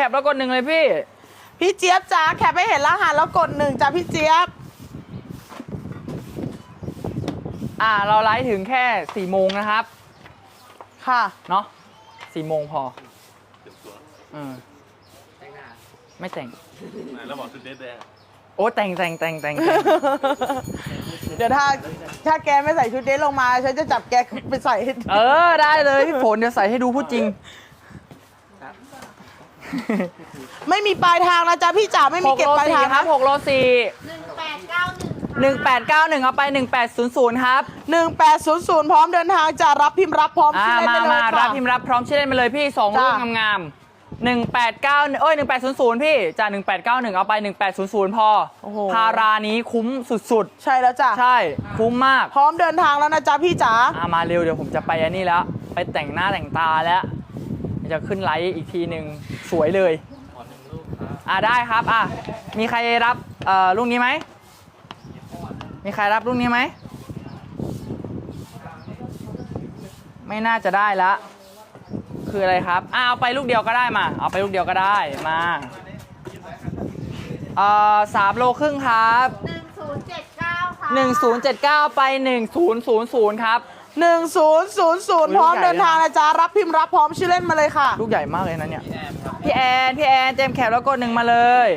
คปแล้วกดหนึ่งเลยพี่ พี่เจี๊ยบจ้าแคปให้เห็นรหัสแล้วกดหนึ่งจ้าพี่เจี๊ยบ อ่าเราไลฟ์ถึงแค่สี่โมงนะครับ ค่ะเนาะสี่โมงพอเออไม่แต่ง แล้วบอกชุดเดทแดงโอ้แต่งแต่งแต่งแต่งแต่ง เดี๋ยวถ้าถ้าแกไม่ใส่ชุดเดรสลงมา ฉันจะจับแกไปใส่ให้ เออ ได้เลยพี่ฝนเดี๋ยวใส่ให้ดูพูดจริง ไม่มีปลายทางนะจ๊ะพี่จ๋าไม่มีหกเก็บโลปลายสี่ทางครันะบหกโลสี่หนึ่งแปดเก้าหนึ่งหนึ่งแปดเก้าหนึ่งเอาไปหนึ่งแปดศูนย์ศูนย์ครับหนึ่งแปดศูนย์ศูนย์พร้อมเดินทางจะรับพิมพ์รับพร้อมอ่าชื่อเล่นมาได้เลยมาค่ะ รับพิมพ์รับพร้อมชื่อเล่นมาเลยพี่สองจ้าลูกงามๆหนึ่งแปดเก้าเอ้ยหนึ่งแปดศูนย์ศูนย์พี่จากหนึ่งแปดเก้าหนึ่งเอาไปหนึ่งแปดศูนย์ศูนย์พอโอ้โห พารานี้คุ้มสุดใช่แล้วจ้ะๆ ใช่ คุ้มมากพร้อมเดินทางแล้วนะจ๊ะพี่จ๋าอ่ามาเร็วเดี๋ยวผมจะไปอันนี้แล้ว ไปแต่งหน้าแต่งตาแล้ว จะขึ้นไลฟ์อีกทีหนึ่งสวยเลยอ่าได้ครับอะมีใครรับเอ่อลูกนี้ไหมมีใครรับลูกนี้ไหมไม่น่าจะได้ละคืออะไรครับอ่าเอาไปลูกเดียวก็ได้มา เอาไปลูกเดียวก็ได้มาเอ่อสามโลครึ่งครับหนึ่งศูนย์เจ็ดเก้าค่ะหนึ่งศูนย์เจ็ดเก้าไปหนึ่งศูนย์ศูนย์ศูนย์ครับ หนึ่งศูนย์ศูนย์ศูนย์อุ๊ยพร้อมใหญ่เดินทางนะจ๊ะรับพิมพ์รับพร้อมชื่อเล่นมาเลยค่ะ ลูกใหญ่มากเลยนะเนี่ย พี่แอนพี่แอนเจมส์แคปแล้วกดหนึ่งมาเลย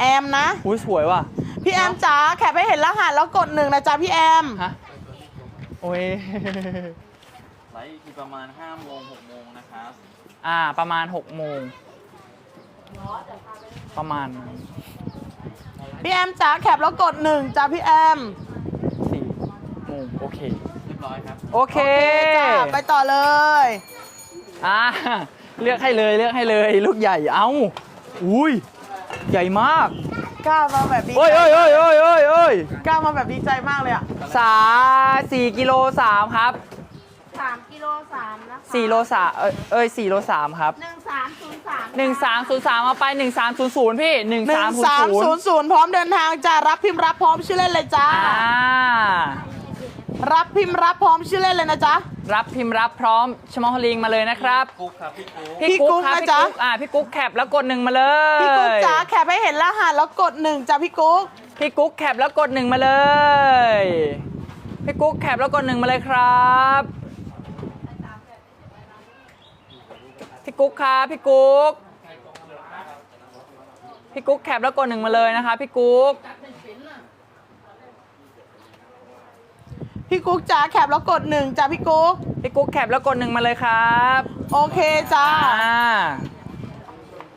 แอมนะ อุ้ยสวยว่ะ พี่แอมจ๋าแคปให้เห็นรหัสแล้วกดหนึ่งนะจ๊ะพี่แอมฮะ โอ้ย ไลฟ์คือประมาณ5โมง6โมงนะครับ อ่า ประมาณ6โมง ประมาณนั้นพี่แอมจ๋าแคปแล้วกดหนึ่งจ้ะพี่แอมสี่โมงโอเคเรียบร้อยครับโอเคจ้าไปต่อเลย อ่าเลือกให้เลยเลือกให้เลยลูกใหญ่เอ้าอุ้ยใหญ่มากกล้ามาแบบดีโอ้ยโอ้ยโอ้ยโอ้ยโอ้ยโอ้ยกล้ามาแบบดีใจมากเลยอะสาสี่กิโลสามครับสามกิโลสามนะคะสี่โลสามเอ้ยเอ้ยสี่โลสามครับหนึ่งสามศูนย์สามหนึ่งสามศูนย์สามเอาไปหนึ่งสามศูนย์ศูนย์พี่หนึ่งหนึ่สามงศูนสาย์มศูศูนนย์ย์ศูนย์พร้อมเดินทางจะรับพิมพ์รับพร้อมชื่อเล่นเลยจ้า อ่า รับพิมพ์รับพร้อมชื่อเล่นเลยนะจ๊ะ รับพิมพ์รับพร้อมชมอลลิงมาเลยนะครับกุ๊กครับพี่กุ๊กพี่กุ๊กครับนะพี่จ๊ะกุ๊กอ่าพี่กุ๊กแคปแล้วกดหนึ่งมาเลยพี่กุ๊กจ๋าแคปให้เห็นรหัสแล้วกดหนึ่งจ้ะพี่กุ๊กพี่กุ๊กแคปแล้วกดหนึ่งมาเลยพี่กุ๊กแคปแล้วกดหนึ่งมาเลยครับพี่กุ๊กครับพี่กุ๊กพี่กุ๊กแคปแล้วกดหนึ่งมาเลยนะคะพี่กุ๊ก พี่กุ๊กจ๋าแคปแล้วกดหนึ่งจ้ะพี่กุ๊กพี่กุ๊กแคปแล้วกดหนึ่งมาเลยครับโอเคจ้าอ่า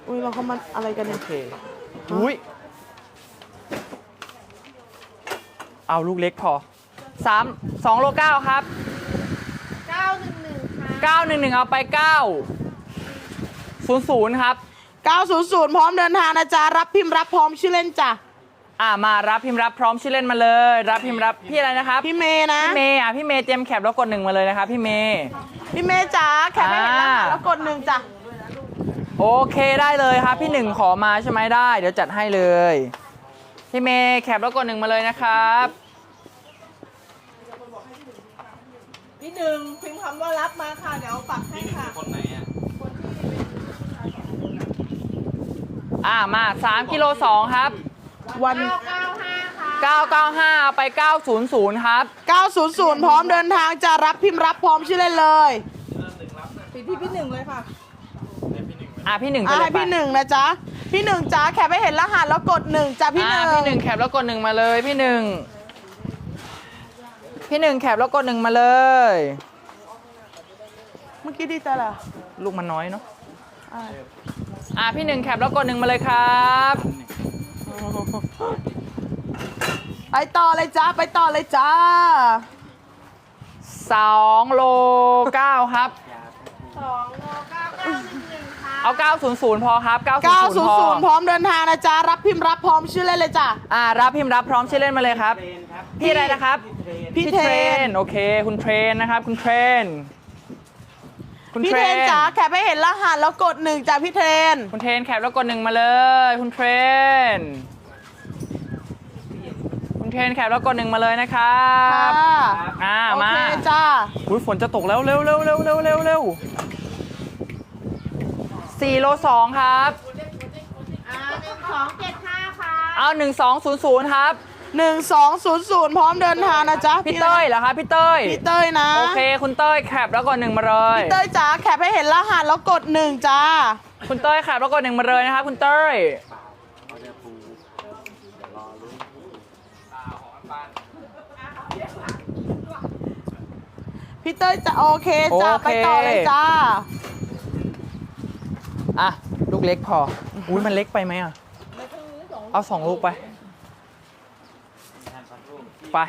อุ้ยเราเขามันอะไรกันเนี่ยโอเคอุ้ยเอาลูกเล็กพอสามสองโลเก้าครับเก้าหนึ่งหนึ่งค่ะเก้าหนึ่งหนึ่งเอาไปเก้าศูนย์ศูนย์ครับ 900 พร้อมเดินทางนะจ๊ะรับพิมพ์รับพร้อมชื่อเล่นจ้ะ อ่ามารับพิมพ์รับพร้อมชื่อเล่นมาเลย รับพิมพ์รับพี่อะไรนะครับพี่เมย์นะ พี่เมย์อะพี่เมย์เตรียมแคปแล้วกดหนึ่งมาเลยนะครับพี่เมย์พี่เมย์จ๋าแคปให้เห็นรหัสอ่าแล้วกดหนึ่งจ้ะโอเคได้เลยครับพี่หนึ่งขอมาใช่ไหมได้ เดี๋ยวจัดให้เลยพี่เมย์แคปแล้วกดหนึ่งมาเลยนะครับ พี่หนึ่งพิมพ์คำว่ารับมาค่ะ เดี๋ยวปักให้ค่ะ คนไหนอะอ่ามา3กิโล2ครับ วันเก้าเก้าห้าค่ะ995เอาไป 900 ครับ 900 พร้อมเดินทางจะรับพิมพ์รับพร้อมชื่อเล่นเลยปิดที่พี่หนึ่งเลยค่ะอะพี่หนึ่งไปอะเลให้ยไปพี่หนึ่งนะจ๊ะ พี่หนึ่งจ๋าแคปให้เห็นรหัสแล้วกดหนึ่งจ้ะพี่หอ่านึ่งพี่หนึ่งแคปแล้วกดหนึ่งมาเลยพี่หนึ่งพี่หนึ่งแคปแล้วกดหนึ่งมาเลย เมื่อกี้ดีใจเหรอลูกมันน้อยเนาะอ่าอะพี่หนึ่งแคปแล้วกดหนึ่งมาเลยครับ ไปต่อเลยจ้าไปต่อเลยจ้า2โล9ครับ สองโลเก้าเก้าหนึ่งหนึ่งค่ะเอา 900 พอครับ 900พอ900 พร้อมเดินทางนะจ๊ะ รับพิมพ์รับพร้อมชื่อเล่นเลยจ้ะ อ่า รับพิมพ์รับพร้อมชื่อเล่นมาเลยครับ พี่อะไรนะครับ พี่เทรน โอเค คุณเทรนนะครับ คุณเทรน คุณพี่เทรนจ๋าแคปให้เห็นรหัสแล้วกดหนึ่งจ้ะพี่เทรน คุณเทรนแคปแล้วกดหนึ่งมาเลย คุณเทรน คุณเทรนแคปแล้วกดหนึ่งมาเลยนะครับค่ะอ่าโอมาเคจ้าอุ้ยฝนจะตกแล้วเร็วเร็วเร็วเร็วเร็วเร็ว4โล2ครับอ่าหนึ่งสองเจ็ดห้าค่ะ เอา1200ครับหนึ่งสองศูนย์ศูนย์ พร้อมเดินทางนะจ๊ะพี่เต้ยเหรอครับพี่เต้ยพี่เต้ยนะ โอเค คุณเต้ยแคปแล้วกดหนึ่งมาเลยพี่เต้ยจ๋าแคปให้เห็นรหัสแล้วกดหนึ่งจ้า คุณเต้ยแคปแล้วกดหนึ่งมาเลยนะครับคุณเต้ยเขาจะปูเดี๋ยวรอรู้พี่เต้ยจะโอเคจ้าไปต่อเลยจ้า อะ ลูกเล็กพอ อุ้ยมันเล็กไปไหมอะ เอาสองลูกไปทานสักลูก ไป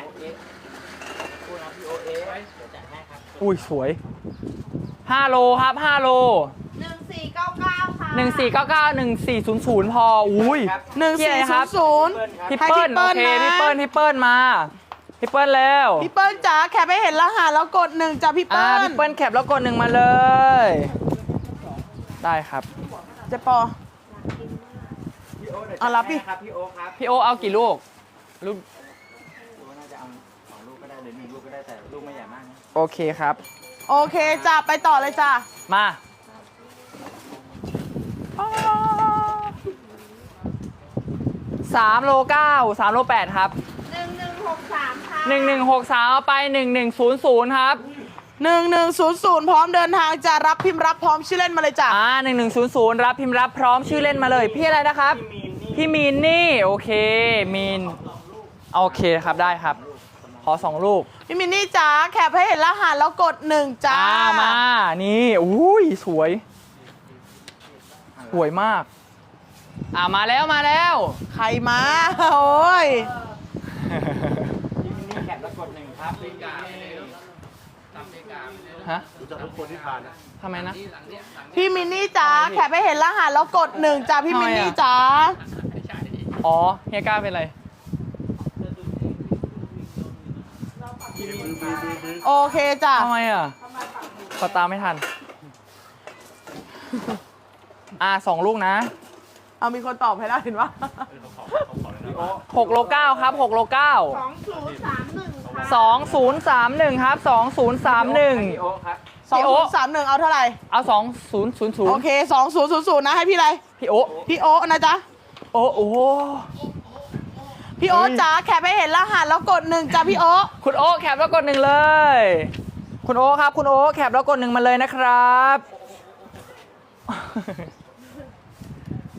พูดนะพี่โอเอเดี๋ยวจัดให้ครับอุ้ยสวย 5 โลครับ 5 โล หนึ่งสี่เก้าเก้าค่ะ1499 1400 พอ อุ้ยหนึ่งพี่สี่อะไรคศูรับนย์ศูนย์ พี่เปิ้ลโอเคพี่เปิ้ลพี่เปิ้ลมา พี่เปิ้ลแล้วพี่เปิ้ลจ๋าแคปให้เห็นรหัสแล้วกดหนึ่งจ้าพี่อ่าเปิ้ลพี่เปิ้ลแคปแล้วกดหนึ่งมาเลย ได้ครับ เจะปอ พี่โอเอารับดิครับพี่โอครับพี่โอเอากี่ลูก ลูก โอเคครับ โอเคจ้าไปต่อเลยจ้ามาสามโลเก้าสามโลแปดครับหนึ่งหนึ่งหกสามค่ะหนึ่งหนึ่งหกสามเอาไปหนึ่งหนึ่งศูนย์ศูนย์ครับหนึ่งหนึ่งศูนย์ศูนย์พร้อมเดินทางจะรับพิมพ์รับพร้อมชื่อเล่นมาเลยจ้าอ่าหนึ่งหนึ่งศูนย์ศูนย์รับพิมพ์รับพร้อมชื่อเล่นมาเลย พี่อะไรนะครับ พี่มีนนี่ โอเคมีนโอเคครับได้ครับข อสองลูกพี่มินนี่จ๋าแคปให้เห็นรหัสแล้วกดหนึ่งจ้า อ่ามา นี่อุ้ยสวย สวยมาก อ่ามาแล้วมาแล้ว ใครมา โอ้ยพี่มินนี่แคปแล้วกดหนึ่งครับพี่กาฮะรู้จักทุกคนที่ผ่านนะทำไมนะ พี่มินนี่จ๋าแคปให้เห็นรหัสแล้วกดหนึ่งจ้าพี่มินนี่จ๋าอ๋อเฮียก้าเป็นไร โอเคจ้าทำไมอะขอตามไม่ทัน อ่าสองลูกนะเอามีคนตอบให้แล้วเห็นปะหกโลเก้าครับหกโลเก้าสองศูนย์สามหนึ่งค่ะสองศูนย์สามหนึ่งครับสองศูนย์สามหนึ่งพี่โอครับสองพี่ศูโอ๊ะนย์สามหนึ่งเอาเท่าไหร่ เอาสองศูนย์ศูนย์ศูนโอย์เคสองศูนย์ศูนย์ศูนย์นะให้พี่อะไรพี่โอพี่โอ๊ะนะจ๊ะ โอ้โอ้ พี่โอ๊ะเฮ้ยจ๋าแคปให้เห็นรหัสแล้วกดหนึ่งจ้าพี่โอ๊ะคุณโอแคปแล้วกดหนึ่งเลย คุณโอครับ คุณโอแคปแล้วกดหนึ่งมาเลยนะครับ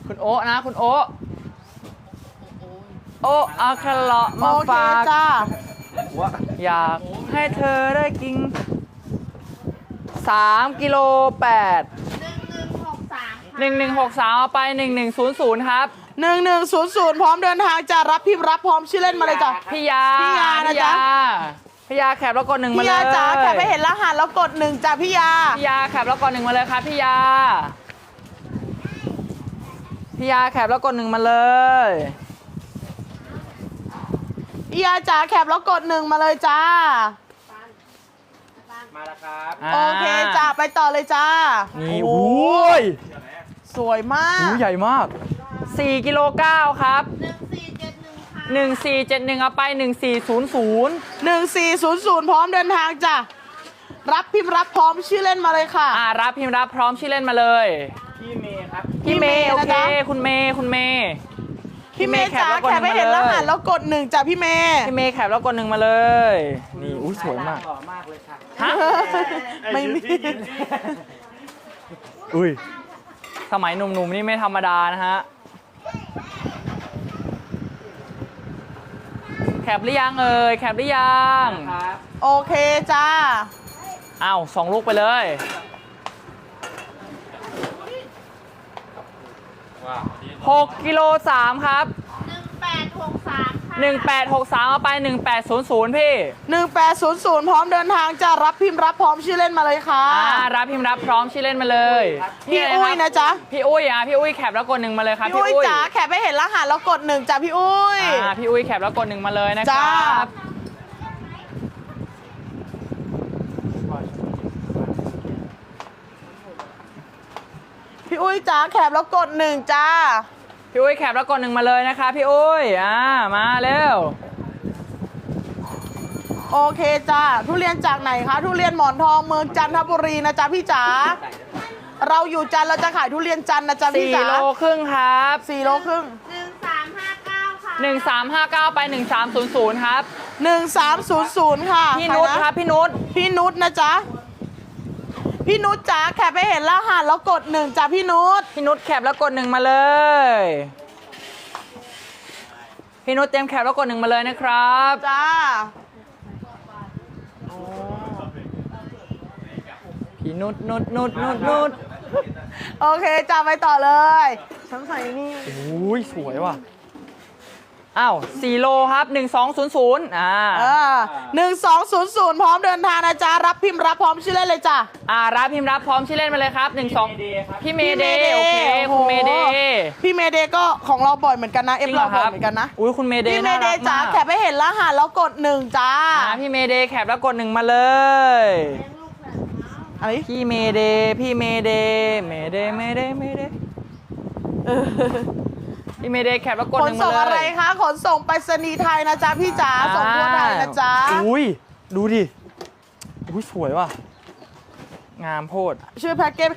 คุณโอนะ คุณโอโอเอาแครอทมาโอเคฝากจ้าอยากให้เธอได้กินสามกิโลแปดหนึ่งหนึ่งหกสามค่ะหนึ่งหนึ่งหกสามเอาไปหนึ่งหนึ่งศูนย์ศูนย์ครับ หนึ่งหนึ่งศูนย์ศูนย์พร้อมเดินทางจะรับพิมพ์รับพร้อมชื่อเล่นมาเลยจ้ะ พี่ยาพี่ยานะจ๊ะ พี่ยาแคปแล้วกดหนึ่งมาพี่เลยยาจ๋าแคปให้เห็นรหัสแล้วกดหนึ่งจ้ะพี่ยา พี่ยาแคปแล้วกดหนึ่งมาเลยครับพี่ยา พี่ยาแคปแล้วกดหนึ่งมาเลย พี่ยาจ๋าแคปแล้วกดหนึ่งมาเลยจ้า มาแล้วครับาโอเคจ้าไปต่อเลยจ้านี่โอ้โอ้ยสวยมาก หูใหญ่มาก 4กิโล9ครับหนึ่งสี่เจ็ดหนึ่งค่ะ1471เอาไป 1400หนึ่งสี่ศูนย์ศูนย์พร้อมเดินทางจ้ะ รับพิมพ์รับพร้อมชื่อเล่นมาเลยค่ะ อ่ารับพิมพ์รับพร้อมชื่อเล่นมาเลย พี่เมย์ครับ พี่เมย์พี่โอเมย์เค นะจ๊ะ คุณเมย์คุณเมย์ พี่เมย์จ๋าพี่เมย์แคแคปปให้เห็นรหัสแล้แล้ววกดหนึ่งจ้ะพี่เมย์ พี่เมย์แคปแล้วกดหนึ่งมาเลย นี่อุ้ยสวยมาก หล่อมากเลยค่ะฮะ ไม่มีอุ้ย สมัยหนุ่มๆนี่ไม่ธรรมดานะฮะ แคปหรือยังเอ่ยแคปหรือยังครับโอเคจ้าอ้าวสองลูกไปเลย6กิโล3ครับ หนึ่งแปดหกสามค่ะ 1863เอาไป 1800 พี่ 1800 พร้อมเดินทางจะรับพิมพ์รับพร้อมชื่อเล่นมาเลยค่ะ อ่ารับพิมพ์รับพร้อมชื่อเล่นมาเลยพี่ะไรอุ้ยครับนะจ๊ะ พี่อุ้ยอะพี่อุ้ยแคปแล้วกดหนึ่งมาเลยครับพี่พี่อุ้ยอุ้ยจ๋าแคปให้เห็นรหัสแล้วกดหนึ่งจ้ะพี่อุ้ยอ่าพี่อุ้ยแคปแล้วกดหนึ่งมาเลยนะคจ้ารับพี่อุ้ยจ๋าแคปแล้วกดหนึ่งจ้า พี่อุ้ยแคปแล้วกดหนึ่งมาเลยนะคะ พี่อุ้ยอ่ามาเร็ว โอเคจ้าทุเรียนจากไหนคะ ทุเรียนหมอนทองเมืองจันทบุรีนะจ๊ะพี่จ๋าเราอยู่จันทร์เราจะขายทุเรียนจันทร์นะจ๊ะพี่สี่จ๋าโลครึ่งครับสี่โลครึ่งหนึ่งสามห้าเก้าค่ะหนึ่งสามห้าเก้าไปหนึ่งสามศูนย์ศูนย์ครับหนึ่งสามศูนย์ศูนย์ค่ะพี่นุชใะครับพี่นุชพี่นุชนะจ๊ะ พี่นุชจ๋าแคปไปเห็นรหัสแล้วกดหนึ่งจ้ะพี่นุชพี่นุชแคปแล้วกดหนึ่งมาเลย พี่นุชเต็มแคปแล้วกดหนึ่งมาเลยนะครับ จ้าพี่นุชนุชนุชนุชนุชโอเคจ้าไปต่อเลยฉันใส่นี่โอ้ยสวยว่ะ อ้าวสี่โลครับหนึ่งสองศูนย์ศูนย์อ่าเออหนึ่งสองศูนย์ศูนย์พร้อมเดินทางนะจ๊ะรับพิมพ์รับพร้อมชื่อเล่นเลยจ้ะ อ่ารับพิมพ์รับพร้อมชื่อเล่นมาเลยครับหนึ่งสองพี่เมเดย์โอเคโอ้โหคุณเมเดย์ พี่เมเดย์ก็ของเราบ่อยเหมือนกันนะเอจฟริงเหรเราอคบ่อรัยบเหมือนกันนะอุ้ยคุณเมเดย์พี่เมน่าเดรักย์จ๋ามากแคปไปเห็นรหัสแล้วกดหนึ่งจ้าอ่าพี่เมเดย์แคปแล้วกดหนึ่งมาเลย อะไรพี่เมเดย์พี่เมเดย์เมเดย์เมเดย์เมเดย์เออ พี่เมเดย์แคปแล้วกดขหนนึ่งมาส่งเลยอะไรคะ ขนส่งไปรษณีย์ไทยนะจ๊ะพี่จ๋า ส่งทั่วไทยนะจ๊ะอ่าอุ้ยดูดิอุ้ยสวยว่ะงามโพดชื่อแพ็กเกจ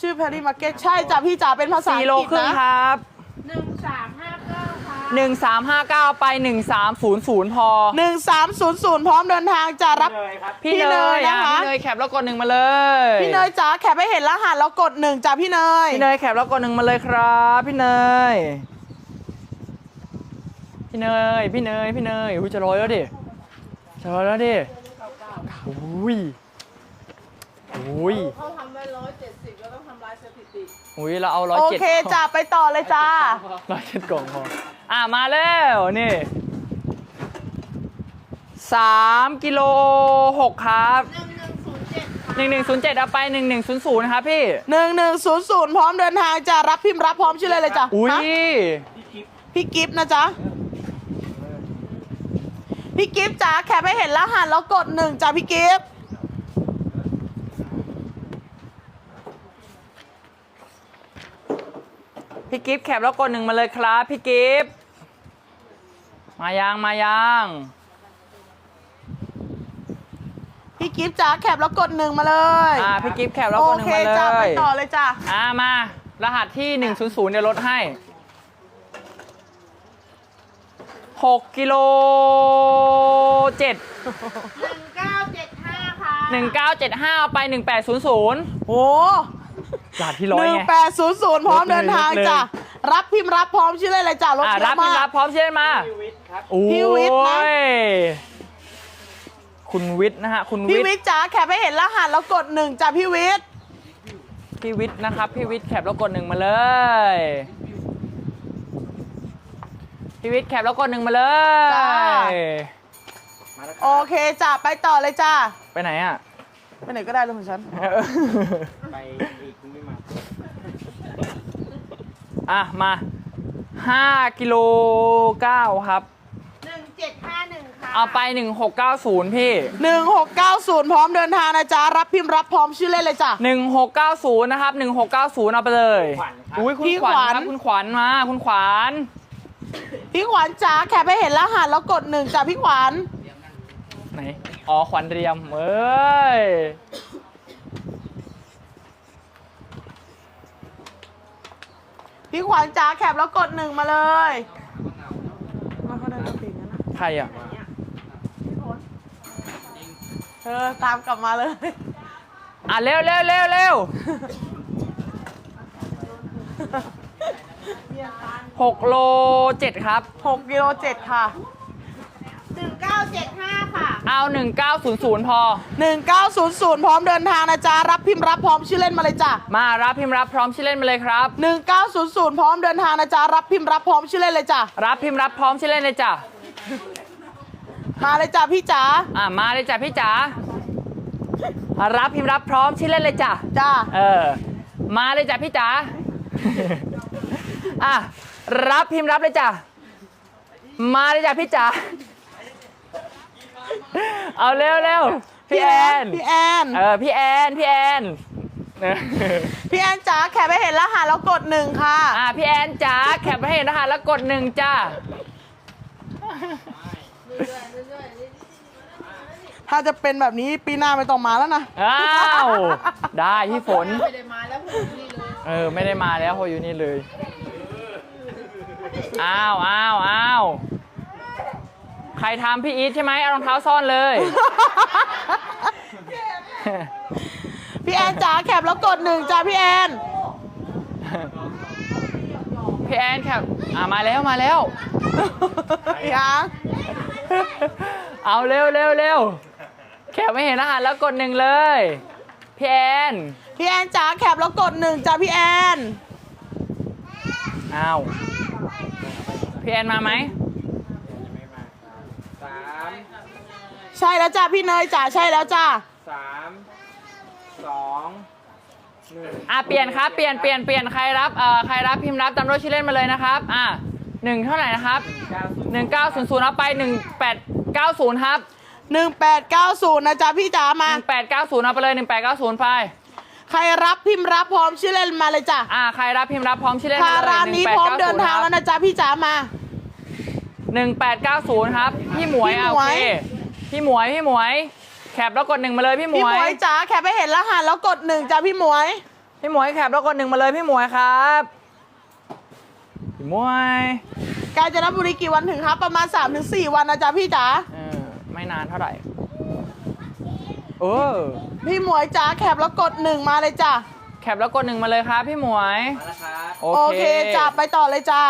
ชื่อแพรรี่มาร์เก็ตใช่จ้ะพี่จ๋าเป็นภาษาอัสี่งโลกฤษครึ่งนะ ครับหนึ่งสามห้าเก้าค่ะ หนึ่งสามห้าเก้าไปหนึ่งสามศูนย์ศูนย์พอหนึ่งสามศูนย์ศูนย์พร้อมเดินทางจะรับ พี่พี่เนเนยยอะนะคะพี่เนยแคปแล้วกดหนึ่งมาเลยพี่เนยจ๋าแคปไปเห็นรหัสแล้วกดหนึ่งจ้ะพี่เนย พี่เนยแคปแล้วกดหนึ่งมาเลยครับ พี่เนย พี่เนย พี่เนย พี่เนยอุ้ยจะร้อยแล้วดิจะร้อยแล้วดิอุ้ยอุ้ยเขาทำได้ร้อยเจ็ดสิบแล้วต้องทำลายสถิติอุ้ยเราเอาร้อยโอเจ็ดเคจ้ะไปต่อเลยจ้า ร้อยเจ็ดกล่องพออะมาแล้วนี่สามกิโลหกครับหนึ่งหนึ่งศูนย์เจ็ดค่ะหนึ่งหนึ่งศูนย์เจ็ดเอาไปหนึ่งหนึ่งศูนย์ศูนย์นะครับพี่ หนึ่งหนึ่งศูนย์ศูนย์พร้อมเดินทางจะรับพิมพ์รับพร้อมชื่อเลยเลยจ้ะอุ้ย ฮะพี่กิฟต์นะจ๊ะ พี่กิฟต์จ๋าแคปไปเห็นรหัสแล้วกดหนึ่งจ้ะพี่กิฟต์พี่กิฟต์แคปแล้วกดหนึ่งมาเลยครับ พี่กิฟต์มายังมายังพี่กิฟต์จ๋าแคปแล้วกดหนึ่งมาเลยอ่าพี่กิฟต์แคปแล้วโอกดหนึ่งเคมาเลจ้ะไปยต่อเลยจ้ะอ่ามา รหัสที่หนึ่งศูนย์ศูนย์เดี๋ยวลดให้ หกกิโลเจ็ดหนึ่งเก้าเจ็ดห้าค่ะหนึ่งเก้าเจ็ดห้าเอาไปหนึ่งแปดศูนย์ศูนย์โอ้รหัสที่ร้อหยนึ่งไง แปดศูนย์ศูนย์พร้อมเดินทางจ้ะ รับพิมพ์รับพร้อมชื่อเลยเลยจ้ะรถอ่าเยรับอะพี่มากรับพร้อมเช่นมาโอ้พี่วิทย์นะยคุณวิทย์นะฮะ คุณพี่วิทย์ วิทย์จ๋าแคปไปเห็นรหัสแล้วกดหนึ่งจ้ะพี่วิทย์พี่วิทย์นะครับพี่วิทย์แคปแล้วกดหนึ่งมาเลย พี่วิทย์แคปแล้วกดหนึ่งมาเลยโอเคจ้ะไปต่อเลยจ้ะไปไหนอะ ไปไหนก็ได้เลยของฉัน ไปอีกคุณไม่มา อะ มาห้ากิโลเก้าครับ หนึ่งเจ็ดห้าหนึ่งค่ะ เอาไปหนึ่งหกเก้าศูนย์พี่หนึ่งหกเก้าศูนย์พร้อมเดินทางนะจ๊ะ รับพิมพ์รับพร้อมชื่อเล่นเลยจ้ะหนึ่งหกเก้าศูนย์นะครับหนึ่งหกเก้าศูนย์เอาไปเลย ขวัญครับ อุ้ยคุณพี่ขวัญขวัญ ครับ คุณขวัญมา คุณขวัญ พี่ขวัญจ๋าแคปไปเห็นรหัสแล้วกดหนึ่งจ้ะพี่ขวัญไหน อ๋อ ขวัญเรียม เอ้ย พี่ขวัญจ๋าแคปแล้วกดหนึ่งมาเลยมาเขาได้ตัวปิดนะใครอะ เออตามกลับมาเลย อะ เร็วเร็วเร็วเร็ว หกโลเจ็ดครับหกกิโลเจ็ดค่ะหนึ่งเก้าเจ็ดห้าค่ะ เอาหนึ่งเก้าศูนย์ศูนย์พอหนึ่งเก้าศูนย์ศูนย์พร้อมเดินทางนะจ๊ะ รับพิมพ์รับพร้อมชื่อเล่นมาเลยจ้ะ มารับพิมพ์รับพร้อมชื่อเล่นมาเลยครับหนึ่งเก้าศูนย์ศูนย์พร้อมเดินทางนะจ๊ะ รับพิมพ์รับพร้อมชื่อเล่นเลยจ้ะ รับพิมพ์รับพร้อมชื่อเล่นเลยจ้ะ มาเลยจ้ะพี่จ๋า อะมาเลยจ้ะพี่จ๋า รับพิมพ์รับพร้อมชื่อเล่นเลยจ้ะ จ้า เออ มาเลยจ้ะพี่จ๋า อะรับพิมพ์รับเลยจ้ะมาเลยจ้ะพี่จ๋าเอาเร็วเร็วพี่แอนพี่แอนเออพี่แอนพี่แอนเออพี่แอนจ๋าแคปไปเห็นรหัสแล้วกดหนึ่งค่ะอะพี่แอนจ๋าแคปให้เห็นรหัสแล้วกดหนึ่งจ้าถ้าจะเป็นแบบนี้ปีหน้าไม่ต้องมาแล้วนะ อ้าว ได้พี่ฝน ไม่ได้มาแล้วผมนี่เลย เออ ไม่ได้มาแล้วเพออยู่นี่เลย อ้าวอ้าวอ้าวใครทำพี่อีทใช่ไหมเอารองเท้าซ่อนเลย พี่แอนจ๋าแคปแล้วกดหนึ่งจ้าพี่แอน พี่แอนครับอ่ามาแล้วมาแล้ว ยังเอาเร็วเร็วเร็วแขกไม่เห็นรหัสแล้วกดหนึ่งเลย พี่แอนพี่แอนจ๋าแคปแล้วกดหนึ่งจ้าพี่แอน อ้าว พี่แอนมาไหมสามใช่แล้วจ้าพี่เนยจ๋าใช่แล้วจ้าสามสองหนึ่งอะเปลี่ยนครับเปลี่ยนเปลี่ยนเปลี่ยนใครรับเอ่อใครรับพิมพ์รับตามด้วยชื่อเล่นมาเลยนะครับอะหนึ่งเท่าไหร่นะครับเก้าศูนย์หนึ่งเก้าศูนย์ศูนย์เอาไปหนึ่งแปดเก้าศูนย์ครับหนึ่งแปดเก้าศูนย์นะจ๊ะพี่จ๋าหมานึ่งแปดเก้าศูนย์เอาไปเลยหนึ่งแปดเก้าศูนย์ไป ใครรับพิมพ์รับพร้อมชื่อเล่นมาเลยจ้ะอะใครรับพิมพ์รับพร้อมชื่อเล่นพามาเลยร้านนี้พร้อมเดินทางแล้วนะจ๊ะพี่จ๋ามาหนึ่งแปดเก้าศูนย์ครับ พี่หมวยพี่อะหมโอวยเคพี่หมวยพี่หมวย แคปแล้วกดหนึ่งมาเลยพี่หมพี่วหมวยยจ๋าแคปไปเห็นรหัสแล้วกดหนึ่งจ้ะพี่หมวย พี่หมวยแคปแล้วกดหนึ่งมาเลยพี่หมวยครับพี่หมวยกาญจนบุรีกี่วันถึงครับ ประมาณ3าถึงสวันนะจ๊ะพี่จ๋าเออไม่นานเท่าไหร่ เออ พี่หมวยจ๋าแคปแล้วกดหนึ่งมาเลยจ้ะแคปแล้วกดหนึ่งมาเลยครับพี่หมวย มาแล้วครับโอโอเคเคจ้ะไปต่อเลยจ้า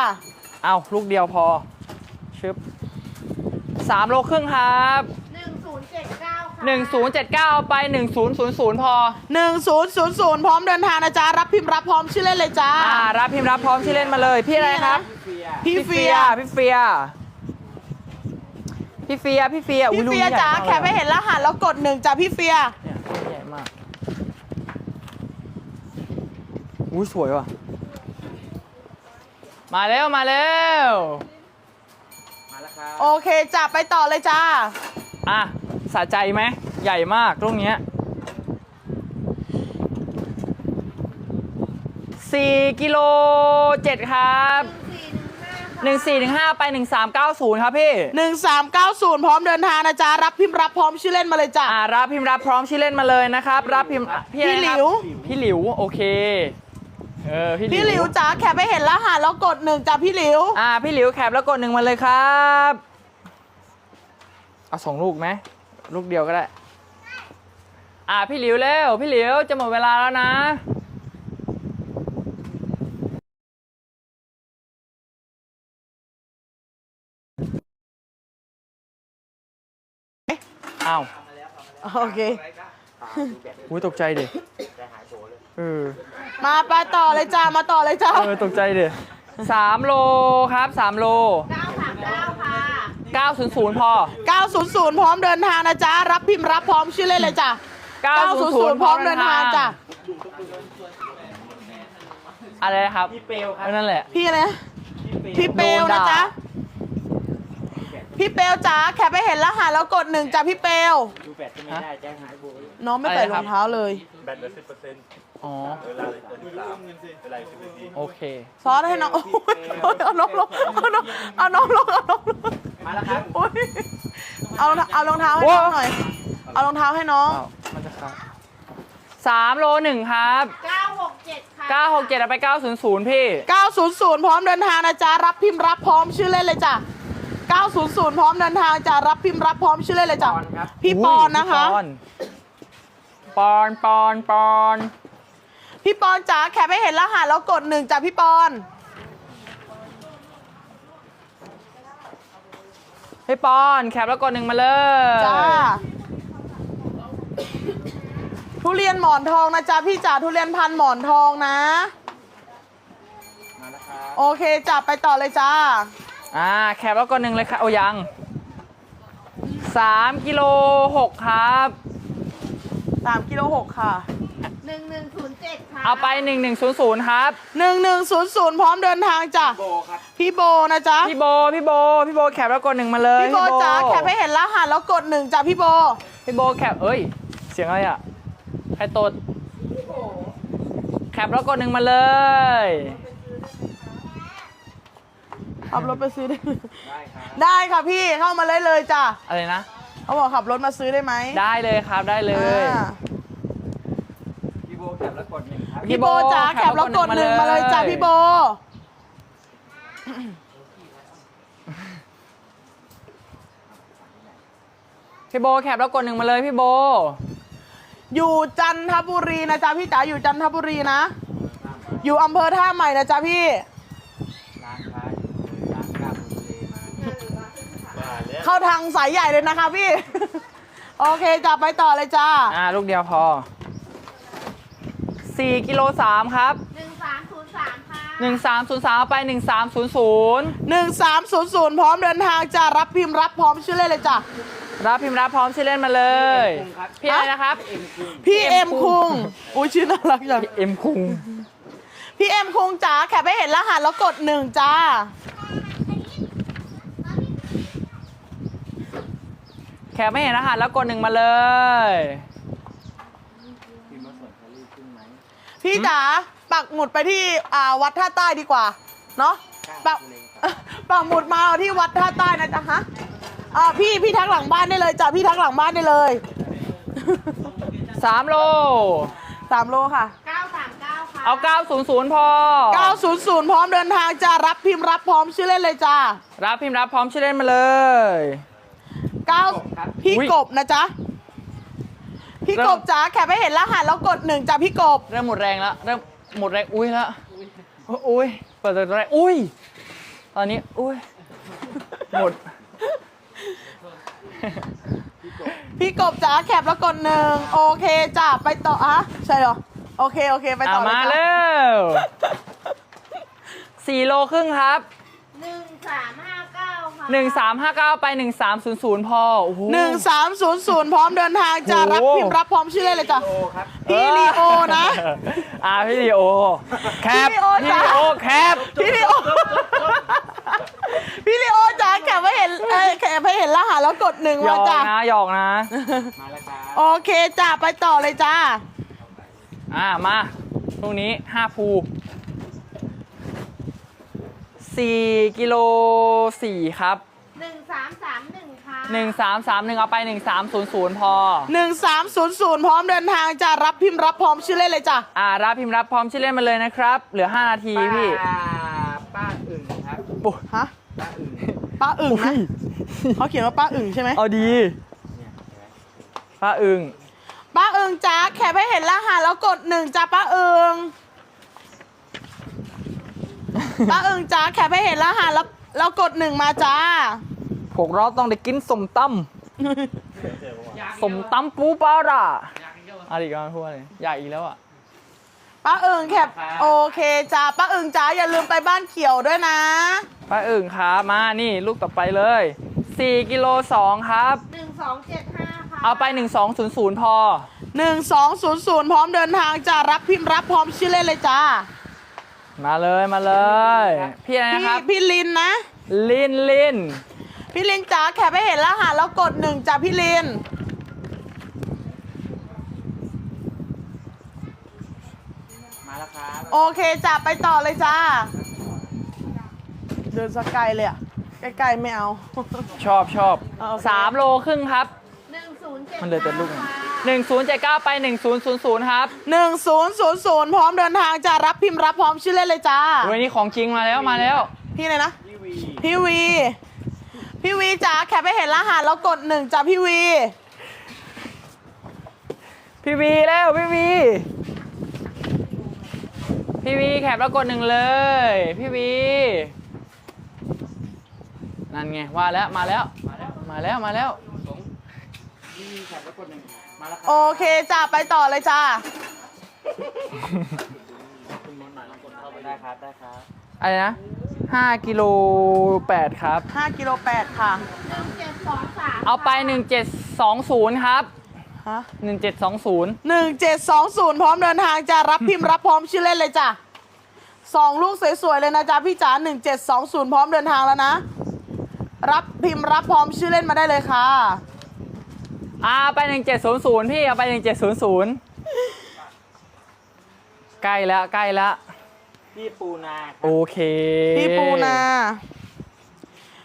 เอาลูกเดียวพอ ชึบสามโลครึ่งครับหนึ่งศูนย์เจ็ดเก้าค่ะหนึ่งศูนย์เจ็ดเก้าไปหนึ่งศูนย์ศูนย์ศูนย์พอ หนึ่งศูนย์ศูนย์ศูนย์พร้อมเดินทางนะจ๊ะรับพิมพ์รับพร้อมชื่อเล่นเลยจ้าอ่ารับพิมพ์รับพร้อมชื่อเล่นมาเลย พี่อะไรครับเฟียร์พี่เฟียพี่เฟีย พี่เฟียพี่เฟียอุ๊พี่ลูกเฟียนี้ใหญ่จ๋ามกแคปไปเห็นรหัสแล้วกดหนึ่งจ้ะพี่เฟียเนี่ยลูกใหญ่มากอุ้ยสวยว่ะ มาแล้วมาแล้วมาแล้วครับโอเคจ้ะไปต่อเลยจ้าอะสะใจไหมใหญ่มากลูกเนี้ยสี่กิโลเจ็ดครับ หนึ่งสี่หนึ่งห้าค่ะหนึ่งสี่หนึ่งห้าไปหนึ่งสามเก้าศูนย์ครับพี่หนึ่งสามเก้าศูนย์พร้อมเดินทางนะจ๊ะ รับพิมพ์รับพร้อมชื่อเล่นมาเลยจ้ะ อ่ารับพิมพ์รับพร้อมชื่อเล่นมาเลยนะครับ รับพิมพ์พี่อะไรพี่หลินะครับว พี่หลิว โอเค เออ พี่พี่หลิวจ๋าแคปไปเห็นรหัสแล้วกดหนึ่งจ้ะพี่หลิว อ่า พี่หลิวแคปแล้วกดหนึ่งมาเลยครับ เอาสองลูกไหม ลูกเดียวก็ได้ อ่า พี่หลิวเร็ว พี่หลิวจะหมดเวลาแล้วนะ อ้าวโอเค อุ้ยตกใจดิเออมาไปต่อเลยจ้า มาต่อเลยจ้า เออตกใจดิสามโลครับสามโลเก้าสามเก้าค่ะเก้าศูนย์ศูนย์พอ 900 พร้อมเดินทางนะจ๊ะ รับพิมพ์รับพร้อมชื่อเล่นเลยจ้ะ900 พร้อมเดินทางจ้ะ อะไรนะครับพี่เปลวครับนั่นแหละ พี่อะไรนะพี่เปลวนะจ๊ะ พี่เปลวจ๋าแคปไปเห็นรหัสแล้วกดหนึ่งจ้ะพี่เปลวดูแบตก็ไม่ได้แจ้งหายโบยน้องไม่ใส่รองเท้าเลย แบตเหลือสิบเปอร์เซ็นต์อ๋อ เวลาเหลือสิบสามเวลาสิบนาทีโอเค ซอสให้น้องโอ้ยเอาน้องลงเอาน้องเอาน้องลงเอาน้องลงมาแล้วครับโอ้ยเอาเอารองเท้าให้น้องหน่อย เอารองเท้าให้น้องอ้าวมันจะครับสามโลหนึ่งครับเก้าหกเจ็ดค่ะเก้าหกเจ็ดเอาไปเก้าศูนย์ศูนย์พี่ 900พร้อมเดินทางนะจ๊ะรับพิมพ์รับพร้อมชื่อเล่นเลยจ้ะ 900 พร้อมเดินทางจ้ะรับพิมพ์รับพร้อมชื่อเล่นเลยจ้ะ ปอนครับ พี่ปอนนะคะ อุ้ยปอน ปอน ปอน พี่ปอนจ๋าแคปให้เห็นรหัสแล้วกดหนึ่งจ้ะพี่ปอน พี่ปอน แคปแล้วกดหนึ่งมาเลยจ้า ทุเรียนหมอนทองนะจ๊ะพี่จ๋าทุเรียนพันหมอนทองนะ มาแล้วครับ โอเคจ้ะไปต่อเลยจ้า อ่าแคปแล้วกดหนึ่งเลยครับโอ้ยังสามกิโลหกครับ3กิโล6ค่ะหนึ่งหนึ่งศูนย์เจ็ดค่ะเอาไปหนึ่งหนึ่งศูนย์ศูนย์ครับ1100พร้อมเดินทางจ้ะโบครับพี่โบนะจ๊ะพี่โบพี่โบพี่โบแคปแล้วกดหนึ่งมาเลยพี่โบจ๋าแคปให้เห็นรหัสแล้วกดหนึ่งจ้ะพี่โบพี่โบแคปเอ้ย เสียงอะไรอะใครตดแคปแล้วกดหนึ่งมาเลย ขับรถไปซื้อได้เลยได้ครับได้ค่ะพี่เข้ามาเลยเลยจ้ะอะไรนะ เขาบอกขับรถมาซื้อได้ไหมได้เลยครับได้เลย อ่าพี่โบแคปแล้วกดหนึ่งครับ พี่โบจ๋าแคปแล้วกดหนึ่งมาเลยจ้ะพี่โบ พี่โบแคปแล้วกดหนึ่งมาเลยพี่โบ อยู่จันทบุรีนะจ๊ะพี่จ๋าอยู่จันทบุรีนะ อยู่อำเภอท่าใหม่นะจ๊ะพี่ เข้าทางสายใหญ่เลยนะคะพี่ โอเคจ้ะไปต่อเลยจ้า อ่าลูกเดียวพอ4กิโล3ครับ หนึ่งสามศูนย์สามค่ะ 1303เอาไป 1300หนึ่งสามศูนย์ศูนย์พร้อมเดินทางจ้ะรับพิมพ์รับพร้อมชื่อเล่นเลยจ้ะรับพิมพ์รับพร้อมชื่อเล่นมาเลย พี่อะไรนะครับ พี่เอ็มคุงอุ้ยชื่อน่ารักจังเอ็มคุง พี่เอ็มคุงจ๋าแคปให้เห็นรหัสแล้วกดหนึ่งจ้า แคปไม่เห็นรหัสแล้วกดหนึ่งมาเลยพี่มาสนแคลรี่ขึ้นไหมพี่จ๋าปักหมุดไปที่อ่าวัดท่าใต้ดีกว่า เนาะปักปักหมุดมาเอาที่วัดท่าใต้นะจ๊ะฮะอ่าพี่พี่ทักหลังบ้านได้เลยจ้ะพี่ทักหลังบ้านได้เลย3โลสามโลค่ะเก้าสามเก้าค่ะ เอา 900 พอ 900 พร้อมเดินทางจ้ารับพิมพ์รับพร้อมชื่อเล่นเลยจ้ารับพิมพ์รับพร้อมชื่อเล่นมาเลย 9พี่อุ๊ยกบนะจ๊ะ พี่เริ่กมบจ๋าแคปให้เห็นรหัสแล้วกดหนึ่งจ้ะพี่กบ เริ่มหมดแรงแล้วเริ่มหมดแรงอุ้ยแล้วอุ้ยเปิดตัวแรกอุ้ยตอนนี้อุ้ยหมด พี่กบจ๋าแคปแล้วกดหนึ่งโอเคจ้าไปต่ออะใช่เหรอโอเคโอเคไปต่อะอเลยมาจ้ะเร็วสี่โลครึ่งครับหนึ่งสามห้า เก้าค่ะหนึ่งสามห้าเก้าไปหนึ่งสามศูนย์ศูนย์พอโอ้โหหนึ่งสามศูนย์ศูนย์พร้อมเดินทางจ้าโอ้รับโห พิมพ์รับพร้อมชื่อเล่นเลยจ้ะโอครับพี่ลีโอนะ อ่าพี่ลีโอ แคปพี่ลีโอพี่จ้ะ ลีโอแคป พี่ลีโอ พี่ลีโอจ๋าแคปให้เห็นเอ้ยแคปให้เห็นรหัสแล้วกดหนึ่งหยมาอกจ้ะนะหยอกนะมาแล้วครับโอเคจ้าไปต่อเลยจ้า อ่ามาตรงนี้ห้าภู สี่กิโลสี่ครับ หนึ่งสามสามหนึ่งค่ะหนึ่งสามสามหนึ่งเอาไปหนึ่งสามศูนย์ศูนย์พอหนึ่งสามศูนย์ศูนย์พร้อมเดินทางจ้ารับพิมพ์รับพร้อมชื่อเล่นเลยจ้ะ อ่ารับพิมพ์รับพร้อมชื่อเล่นมาเลยนะครับ เหลือ 5 นาทีพี่ป้าป้าอึ่งครับปุ๊ฮะ ป้าอึ่งป้าอึ่งนะเขาเขียนว่าป้าอึ่งใช่ไหมเอาดีเนี่ยเห็นไหมป้าอึงป้าอึ่งจ้าแคปให้เห็นรหัสแล้วกดหนึ่งจ้าป้าอึ่ง ป้าอึ่งจ้าแคปให้เห็นรหัสแล้วแล้วกดหนึ่งมาจ้า พวกเราต้องได้กินสมตำสมตำปูปลาร่าอะไรอีกันพูดอะไรอยากอีกแล้วอะ ป้าอึ่งแคปโอเคจ้าป้าอึ่งจ้าอย่าลืมไปบ้านเขียวด้วยนะ ป้าอึ่งครับมานี่ลูกต่อไปเลย 4กิโล2ครับ หนึ่งสองเจ็ดห้าค่ะเอาไป 1200 พอหนึ่งสองศูนย์ศูนย์พร้อมเดินทางจ้ารับพิมพ์รับพร้อมชื่อเล่นเลยจ้า มาเลยมาเลย พี่อะไรพี่นะครับพี่ลินนะ ลินลินพี่ลินจ๋าแคปให้เห็นรหัสแล้วกดหนึ่งจ้าพี่ลิน มาแล้วครับโอเคจ้าไปต่อเลยจ้า เดินสกไกลเลยอะใกล้ๆไม่เอา ชอบชอบเอาโอเคสามโลครึ่งครับ หนึ่งศูนย์เจ็ดมันเหลือแต่ลูกค่ะ 1079 ไป 1000 ครับหนึ่งศูนย์ศูนย์ศูนย์พร้อมเดินทางจ้ารับพิมพ์รับพร้อมชื่อเล่นเลยจ้า วันนี้ของจริงมาแล้วมาแล้ว พี่เลยนะ พี่วี พี่วีพี่วีจ๋าแคปให้เห็นรหัสแล้วกดหนึ่งจ้าพี่วี พี่วีแล้วพี่วี พี่วีแคปแล้วกดหนึ่งเลย พี่วี นั่นไงว่าแล้วมาแล้ว มาแล้วมาแล้วมาแล้วพี่วีแคปแล้วกดหนึ่ง มาแล้วครัโอเคจ้าไปต่อเลยจ้า คุณมนต์หน่อยลองกดเข้าไปได้ครับได้ครับอะไรนะห้ากิโลแปดครับ5กิโล8ค่ะหนึ่งเจ็ดสองสามเอาไปหนึ่งเจ็ดสองศูนย์ครับฮะหนึ่งเจ็ดสองศูนย์หนึ่งเจ็ดสองศูนย์พร้อมเดินทางจ้ารับพิมพ์รับพร้อมชื่อเล่นเลยจ้ะสองลูกสวยๆเลยนะจ๊ะพี่จ๋าหนึ่งเจ็ดสองศูนย์พร้อมเดินทางแล้วนะ รับพิมพ์รับพร้อมชื่อเล่นมาได้เลยค่ะ อ่าไปหนึ่งเจ็ดศูนย์ศูนย์พี่เอาไปหนึ่งเจ็ดศูนย์ศูนย์ใกล้แล้วใกล้แล้วพี่ปูนาครับโอเคพี่ปูนา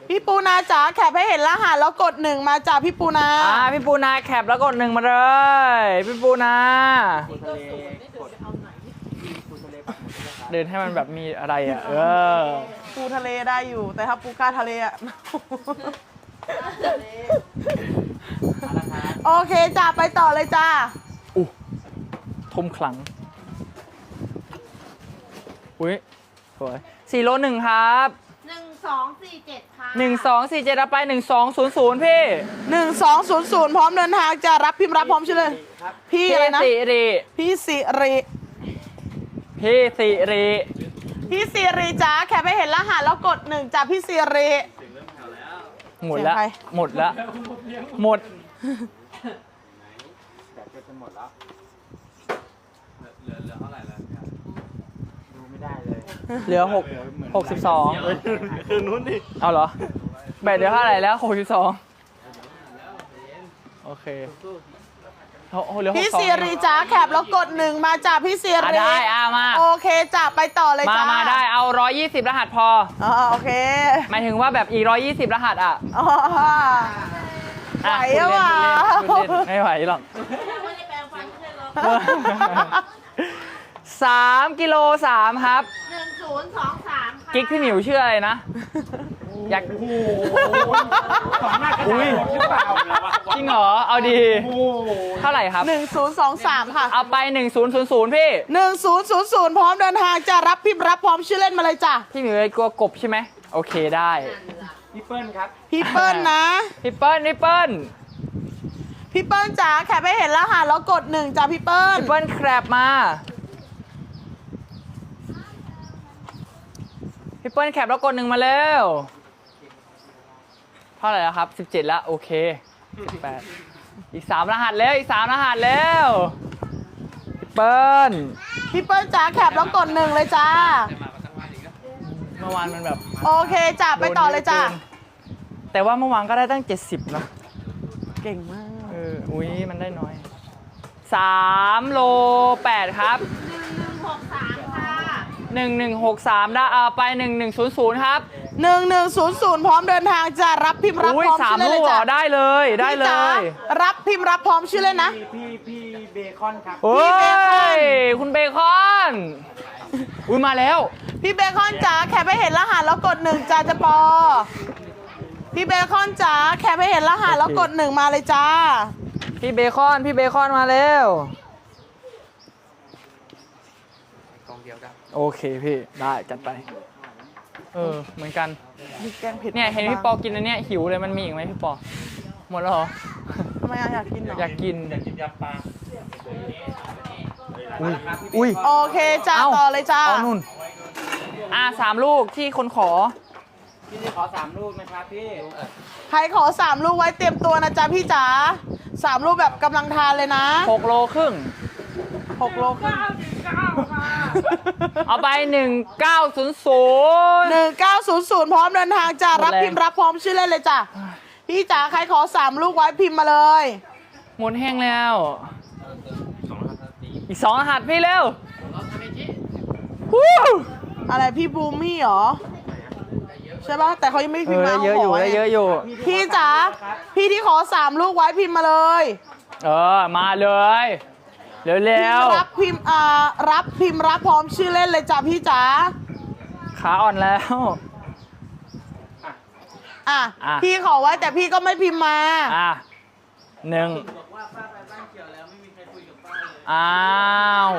พี่ปูนาจ๋าแคปให้เห็นรหัสแล้วกดหนึ่งมาจ้ะพี่ปูนาอ่าพี่ปูนาแคปแล้วกดหนึ่งมาเลย พี่ปูนาเดินให้มันแบบมีอะไรอะ เออ ปูทะเลได้อยู่ แต่ถ้าปูกล้าทะเลอะ โอเคจ้ะไปต่อเลยจ้าอู้ทมขลัง อุ้ยสวยสี่โลหนึ่งครับหนึ่งสองสี่เจ็ดค่ะหนึ่งสองสี่เจ็ดเอาไปหนึ่งสองศูนย์ศูนย์พี่หนึ่งสองศูนย์ศูนย์พร้อมเดินทางจะรับพิมพ์รับพร้อมชื่อเลย พี่อะไรนะ สิริพี่สิริ พี่สิริพี่สิริจ้าแคปให้เห็นรหัสแล้วกดหนึ่งจ้ะพี่สิริ หมดแล้วเสียงใคร หมด แล้วหมดแล้ว เหลือเหลือเท่าไหร่แล้วเนี่ยเหลือหกหกสิบสองคืนนู้นดิเอาเหรอ แบตเหลือเท่าไหร่แล้วหกสิบสองโอเคโอ้โหเหลือหกพี่สองสิริจ้าแคปแล้วกดหนึ่งมาจ้ะพี่สิอะริได้อะมาโอเคจ้ะไปต่อเลยมาจ้ามาได้เอาร้อยยี่สิบรหัสพอ อ๋อโอเคหมายถึงว่าแบบอีกร้อยยี่สิบรหัสอะ อ๋อ ไหวอะอะพูดวะเล่นพูดเล่นพูดเล่นไม่ไหวหรอกไม่ได้แปลงฟันไม่ใช่เหรอสามกิโลสามครับ หนึ่งศูนย์สองสามค่ะกิ๊กพี่หมิวชื่ออะไรนะ อยาก สองหน้ากระดาษหมดหรือเปล่าเนี่ยวะจริงเหรอ เอาดี โอ้เท่าไหร่ครับ หนึ่งศูนย์สองสามค่ะเอาไป 1000 พี่ หนึ่งศูนย์ศูนย์ศูนย์พร้อมเดินทางจะรับพิมพ์รับพร้อมชื่อเล่นมาเลยจ้ะ พี่หมิวกลัวกบใช่ไหม โอเคได้ พี่เปิ้ลนะ พี่เปิ้ลพี่เปิ้ลพี่เปิ้ลจ๋าแคปให้เห็นรหัสแล้วกดหนึ่งจ้ะพี่เปิ้ลพี่เปิ้ลแครบมา พี่เปิ้ลแคปแล้วกดหนึ่งมาเร็วเท่าไหร่แล้วครับ 17 แล้ว โอเค 18 อีก 3 รหัสแล้ว อีก 3 รหัสแล้วพี่เปิ้ลพี่เปิ้ลจ๋าแคปแล้วกดหนึ่งเลยจ้า เมื่อวานมันแบบโอเคจ้ะไปต่อเลยจ้าโดนเยอะเกินแต่ว่าเมื่อวานก็ได้ตั้ง 70เนอะเก่งมาก เอออุ้ยมันได้น้อย 3 โล 8 ครับหนึ่งหนึ่งหกสามค่ะ 1163ได้เอาไป 1100 ครับหนึ่งหนึ่งศูนย์ศูนย์พร้อมเดินทางจะรับพิมพ์รับอุ้ยพร้อมสามชื่อเล่นลูเลยกเหรจ้ะอได้เลยได้เลพี่จ๋ายรับพิมพ์รับพร้อมชื่อเล่นนะ พี่พี่เบคอนครับเฮ้พี่เบคอนยคุณเบคอน อุ้ยมาแล้ว พี่เบคอนจ๋าแคปให้เห็นรหัสแล้วกดหนึ่งจ้าจะปอ พี่เบคอนจ๋าแคปให้เห็นรหัสแล้วกดหนึ่งมาเลยจ้า พี่เบคอน พี่เบคอนมาแล้วโอเคพี่ได้จัดไป เออ เหมือนกัน มีแกงเผ็ดเนี่ยเห็นพี่ปอกินอันเนี้ยหิวเลยมันมีอีกไหมพี่ปอ หมดแล้วเหรอทำไมอะอยากกินเหรออยากกิน อยากกินยำปลา อุ้ยอุ้ยโอเคจ้าเอ้าต่อเลยจ้าเอานุ่นอ่าสามลูกที่คนขอใครขอสามลูกไว้เตรียมตัวนะจ๊ะพี่จ๋าสามลูกแบบกำลังทานเลยนะหกโลครึ่งหกโลครึ่งเอาไปหนึ่งเก้าศูนย์ศูนย์หนึ่งเก้าศูนย์ศูนย์พร้อมเดินทางจ้าหมดรับแรงพิมพ์รับพร้อมชื่อเล่นเลยจ้ะพี่จ๋าใครขอสามลูกไว้พิมพ์มาเลย หมดแห้งแล้ว อีกสองรหัสพี่เร็ววู้อะไรพี่บูมมี่เหรอ ใช่ปะแต่เขายังไม่เอพิมพ์อมาได้เยอะอยู่ขาขได้เยอะอยู่ พี่จ๋าพี่ที่ขอสามลูกไว้พิมพ์มาเลยเออ มาเลย เร็วพิเร็มวพ์รับพิมพ์อ่ารับพิมพ์รับพร้อมชื่อเล่นเลยจ้ะพี่จ๋าขาอ่อนแล้ว อะอะ พี่ขอไว้แต่พี่ก็ไม่พิมพ์มา อะหนึ่ง อ้าว